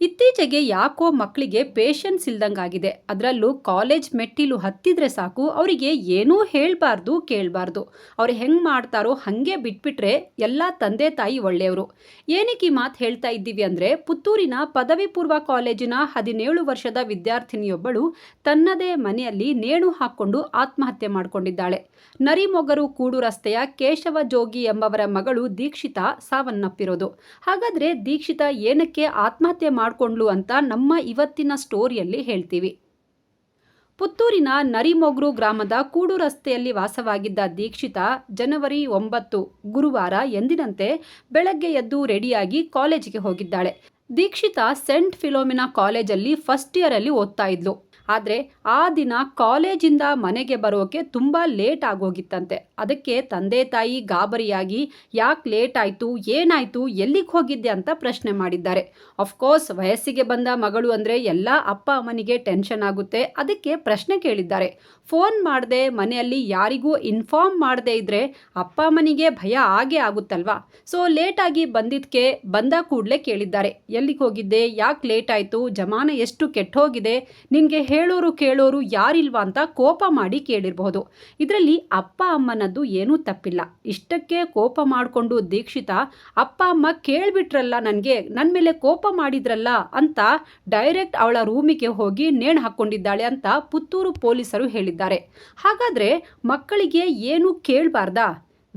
ಇತ್ತೀಚೆಗೆ ಯಾಕೋ ಮಕ್ಕಳಿಗೆ ಪೇಷನ್ಸ್ ಇಲ್ದಂಗಾಗಿದೆ. ಅದರಲ್ಲೂ ಕಾಲೇಜ್ ಮೆಟ್ಟಿಲು ಹತ್ತಿದ್ರೆ ಸಾಕು, ಅವರಿಗೆ ಏನೂ ಹೇಳಬಾರ್ದು, ಕೇಳಬಾರ್ದು. ಅವ್ರು ಹೆಂಗೆ ಮಾಡ್ತಾರೋ ಹಾಗೆ ಬಿಟ್ಬಿಟ್ರೆ ಎಲ್ಲ ತಂದೆ ತಾಯಿ ಒಳ್ಳೆಯವರು. ಏನಕ್ಕೆ ಈ ಮಾತು ಹೇಳ್ತಾ ಇದ್ದೀವಿ ಅಂದರೆ, ಪುತ್ತೂರಿನ ಪದವಿ ಪೂರ್ವ ಕಾಲೇಜಿನ ಹದಿನೇಳು ವರ್ಷದ ವಿದ್ಯಾರ್ಥಿನಿಯೊಬ್ಬಳು ತನ್ನದೇ ಮನೆಯಲ್ಲಿ ನೇಣು ಹಾಕ್ಕೊಂಡು ಆತ್ಮಹತ್ಯೆ ಮಾಡಿಕೊಂಡಿದ್ದಾಳೆ. ನರಿಮೊಗರು ಕೂಡು ರಸ್ತೆಯ ಕೇಶವ ಜೋಗಿ ಎಂಬವರ ಮಗಳು ದೀಕ್ಷಿತಾ ಸಾವನ್ನಪ್ಪಿರೋದು. ಹಾಗಾದ್ರೆ ದೀಕ್ಷಿತಾ ಏನಕ್ಕೆ ಆತ್ಮಹತ್ಯೆ ಮಾಡಿಕೊಂಡ್ಲು ಅಂತ ನಮ್ಮ ಇವತ್ತಿನ ಸ್ಟೋರಿಯಲ್ಲಿ ಹೇಳ್ತೀವಿ. ಪುತ್ತೂರಿನ ನರಿಮೊಗ್ರು ಗ್ರಾಮದ ಕೂಡು ರಸ್ತೆಯಲ್ಲಿ ವಾಸವಾಗಿದ್ದ ದೀಕ್ಷಿತ ಜನವರಿ ಒಂಬತ್ತು, ಗುರುವಾರ ಎಂದಿನಂತೆ ಬೆಳಗ್ಗೆ ಎದ್ದು ರೆಡಿಯಾಗಿ ಕಾಲೇಜಿಗೆ ಹೋಗಿದ್ದಾಳೆ. ದೀಕ್ಷಿತ ಸೆಂಟ್ ಫಿಲೋಮಿನಾ ಕಾಲೇಜಲ್ಲಿ ಫಸ್ಟ್ ಇಯರಲ್ಲಿ ಓದ್ತಾ ಇದ್ಲು. ಆದರೆ ಆ ದಿನ ಕಾಲೇಜಿಂದ ಮನೆಗೆ ಬರೋಕೆ ತುಂಬ ಲೇಟ್ ಆಗೋಗಿತ್ತಂತೆ. ಅದಕ್ಕೆ ತಂದೆ ತಾಯಿ ಗಾಬರಿಯಾಗಿ, ಯಾಕೆ ಲೇಟ್ ಆಯಿತು? ಏನಾಯಿತು? ಎಲ್ಲಿಗೆ ಹೋಗಿದ್ದೆ? ಅಂತ ಪ್ರಶ್ನೆ ಮಾಡಿದ್ದಾರೆ. ಅಫ್ಕೋರ್ಸ್ ವಯಸ್ಸಿಗೆ ಬಂದ ಮಗಳು ಅಂದರೆ ಎಲ್ಲ ಅಪ್ಪ ಅಮ್ಮನಿಗೆ ಟೆನ್ಷನ್ ಆಗುತ್ತೆ. ಅದಕ್ಕೆ ಪ್ರಶ್ನೆ ಕೇಳಿದ್ದಾರೆ. ಫೋನ್ ಮಾಡದೆ ಮನೆಯಲ್ಲಿ ಯಾರಿಗೂ ಇನ್ಫಾರ್ಮ್ ಮಾಡದೇ ಇದ್ದರೆ ಅಪ್ಪ ಅಮ್ಮನಿಗೆ ಭಯ ಆಗೇ ಆಗುತ್ತಲ್ವಾ? ಸೊ ಲೇಟಾಗಿ ಬಂದಿದ್ದಕ್ಕೆ ಬಂದ ಕೂಡಲೇ ಕೇಳಿದ್ದಾರೆ. ಎಲ್ಲಿಗೆ ಹೋಗಿದ್ದೆ? ಯಾಕೆ ಲೇಟ್ ಆಯಿತು? ಜಮಾನ ಎಷ್ಟು ಕೆಟ್ಟೋಗಿದೆ ನಿನಗೆ ಹೇಳೋರು ಕೇಳೋರು ಯಾರಿಲ್ವಾ ಅಂತ ಕೋಪ ಮಾಡಿ ಕೇಳಿರಬಹುದು. ಇದರಲ್ಲಿ ಅಪ್ಪ ಅಮ್ಮನದ್ದು ಏನೂ ತಪ್ಪಿಲ್ಲ. ಇಷ್ಟಕ್ಕೆ ಕೋಪ ಮಾಡಿಕೊಂಡು ದೀಕ್ಷಿತ, ಅಪ್ಪ, ಅಮ್ಮ ಕೇಳಿಬಿಟ್ರಲ್ಲ ನನಗೆ ನನ್ನ ಮೇಲೆ ಕೋಪ ಮಾಡಿದ್ರಲ್ಲ ಅಂತ ಡೈರೆಕ್ಟ್ ಅವಳ ರೂಮಿಗೆ ಹೋಗಿ ನೇಣು ಹಾಕ್ಕೊಂಡಿದ್ದಾಳೆ ಅಂತ ಪುತ್ತೂರು ಪೊಲೀಸರು ಹೇಳಿದ್ದಾರೆ. ಹಾಗಾದರೆ ಮಕ್ಕಳಿಗೆ ಏನೂ ಕೇಳಬಾರ್ದಾ?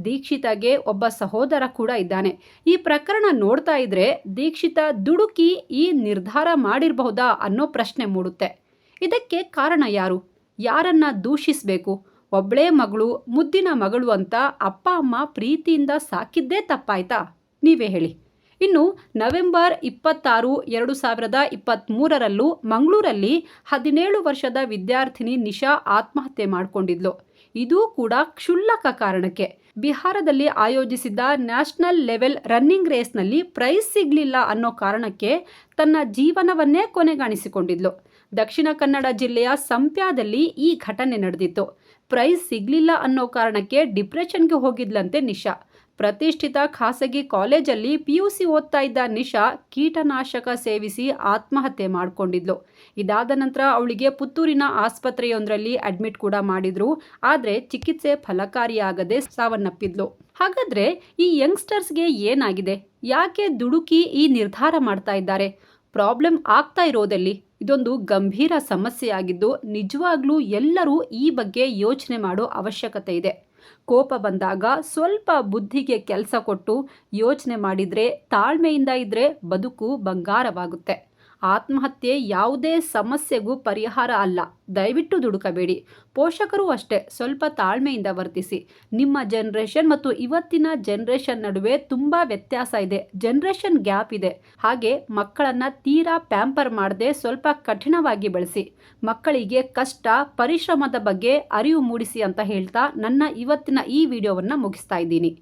ದೀಕ್ಷಿತಗೆ ಒಬ್ಬ ಸಹೋದರ ಕೂಡ ಇದ್ದಾನೆ. ಈ ಪ್ರಕರಣ ನೋಡ್ತಾ ಇದ್ರೆ ದೀಕ್ಷಿತ ದುಡುಕಿ ಈ ನಿರ್ಧಾರ ಮಾಡಿರಬಹುದಾ ಅನ್ನೋ ಪ್ರಶ್ನೆ ಮೂಡುತ್ತೆ. ಇದಕ್ಕೆ ಕಾರಣ ಯಾರು? ಯಾರನ್ನ ದೂಷಿಸಬೇಕು? ಒಬ್ಬಳೇ ಮಗಳು, ಮುದ್ದಿನ ಮಗಳು ಅಂತ ಅಪ್ಪ, ಅಮ್ಮ ಪ್ರೀತಿಯಿಂದ ಸಾಕಿದ್ದೇ ತಪ್ಪಾಯ್ತಾ? ನೀವೇ ಹೇಳಿ. ಇನ್ನು ನವೆಂಬರ್ ಇಪ್ಪತ್ತಾರು, ಎರಡು ಸಾವಿರದ ಇಪ್ಪತ್ತ್ಮೂರರಲ್ಲೂ ಮಂಗಳೂರಲ್ಲಿ ಹದಿನೇಳು ವರ್ಷದ ವಿದ್ಯಾರ್ಥಿನಿ ನಿಶಾ ಆತ್ಮಹತ್ಯೆ ಮಾಡಿಕೊಂಡಿದ್ಲು. ಇದೂ ಕೂಡ ಕ್ಷುಲ್ಲಕ ಕಾರಣಕ್ಕೆ. ಬಿಹಾರದಲ್ಲಿ ಆಯೋಜಿಸಿದ್ದ ನ್ಯಾಷನಲ್ ಲೆವೆಲ್ ರನ್ನಿಂಗ್ ರೇಸ್ನಲ್ಲಿ ಪ್ರೈಸ್ ಸಿಗಲಿಲ್ಲ ಅನ್ನೋ ಕಾರಣಕ್ಕೆ ತನ್ನ ಜೀವನವನ್ನೇ ಕೊನೆಗಾಣಿಸಿಕೊಂಡಿದ್ಲು. ದಕ್ಷಿಣ ಕನ್ನಡ ಜಿಲ್ಲೆಯ ಸಂಪ್ಯಾದಲ್ಲಿ ಈ ಘಟನೆ ನಡೆದಿತ್ತು. ಪ್ರೈಸ್ ಸಿಗಲಿಲ್ಲ ಅನ್ನೋ ಕಾರಣಕ್ಕೆ ಡಿಪ್ರೆಷನ್ಗೆ ಹೋಗಿದ್ಲಂತೆ ನಿಶಾ. ಪ್ರತಿಷ್ಠಿತ ಖಾಸಗಿ ಕಾಲೇಜಲ್ಲಿ ಪಿ ಯು ಸಿ ಓದ್ತಾ ಇದ್ದ ನಿಶಾ ಕೀಟನಾಶಕ ಸೇವಿಸಿ ಆತ್ಮಹತ್ಯೆ ಮಾಡಿಕೊಂಡಿದ್ಲು. ಇದಾದ ನಂತರ ಅವಳಿಗೆ ಪುತ್ತೂರಿನ ಆಸ್ಪತ್ರೆಯೊಂದರಲ್ಲಿ ಅಡ್ಮಿಟ್ ಕೂಡ ಮಾಡಿದ್ರು. ಆದರೆ ಚಿಕಿತ್ಸೆ ಫಲಕಾರಿಯಾಗದೆ ಸಾವನ್ನಪ್ಪಿದ್ಲು. ಹಾಗಾದ್ರೆ ಈ ಯಂಗ್ಸ್ಟರ್ಸ್ಗೆ ಏನಾಗಿದೆ? ಯಾಕೆ ದುಡುಕಿ ಈ ನಿರ್ಧಾರ ಮಾಡ್ತಾ ಇದ್ದಾರೆ? ಪ್ರಾಬ್ಲಮ್ ಆಗ್ತಾ ಇರೋದಲ್ಲಿ? ಇದೊಂದು ಗಂಭೀರ ಸಮಸ್ಯೆಯಾಗಿದ್ದು ನಿಜವಾಗ್ಲೂ ಎಲ್ಲರೂ ಈ ಬಗ್ಗೆ ಯೋಚನೆ ಮಾಡೋ ಅವಶ್ಯಕತೆ ಇದೆ. ಕೋಪ ಬಂದಾಗ ಸ್ವಲ್ಪ ಬುದ್ಧಿಗೆ ಕೆಲಸ ಕೊಟ್ಟು ಯೋಚನೆ ಮಾಡಿದರೆ ತಾಳ್ಮೆಯಿಂದ ಇದ್ದರೆ ಬದುಕು ಬಂಗಾರವಾಗುತ್ತೆ. ಆತ್ಮಹತ್ಯೆ ಯಾವುದೇ ಸಮಸ್ಯೆಗೂ ಪರಿಹಾರ ಅಲ್ಲ. ದಯವಿಟ್ಟು ದುಡುಕಬೇಡಿ. ಪೋಷಕರು ಅಷ್ಟೇ. ಸ್ವಲ್ಪ ತಾಳ್ಮೆಯಿಂದ ವರ್ತಿಸಿ. ನಿಮ್ಮ ಜನ್ರೇಷನ್ ಮತ್ತು ಇವತ್ತಿನ ಜನ್ರೇಷನ್ ನಡುವೆ ತುಂಬ ವ್ಯತ್ಯಾಸ ಇದೆ. ಜನ್ರೇಷನ್ ಗ್ಯಾಪ್ ಇದೆ. ಹಾಗೆ ಮಕ್ಕಳನ್ನು ತೀರಾ ಪ್ಯಾಂಪರ್ ಮಾಡದೆ ಸ್ವಲ್ಪ ಕಠಿಣವಾಗಿ ಬಳಸಿ. ಮಕ್ಕಳಿಗೆ ಕಷ್ಟ, ಪರಿಶ್ರಮದ ಬಗ್ಗೆ ಅರಿವು ಮೂಡಿಸಿ ಅಂತ ಹೇಳ್ತಾ ನನ್ನ ಇವತ್ತಿನ ಈ ವಿಡಿಯೋವನ್ನು ಮುಗಿಸ್ತಾ ಇದ್ದೀನಿ.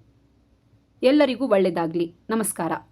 ಎಲ್ಲರಿಗೂ ಒಳ್ಳೆಯದಾಗಲಿ ನಮಸ್ಕಾರ.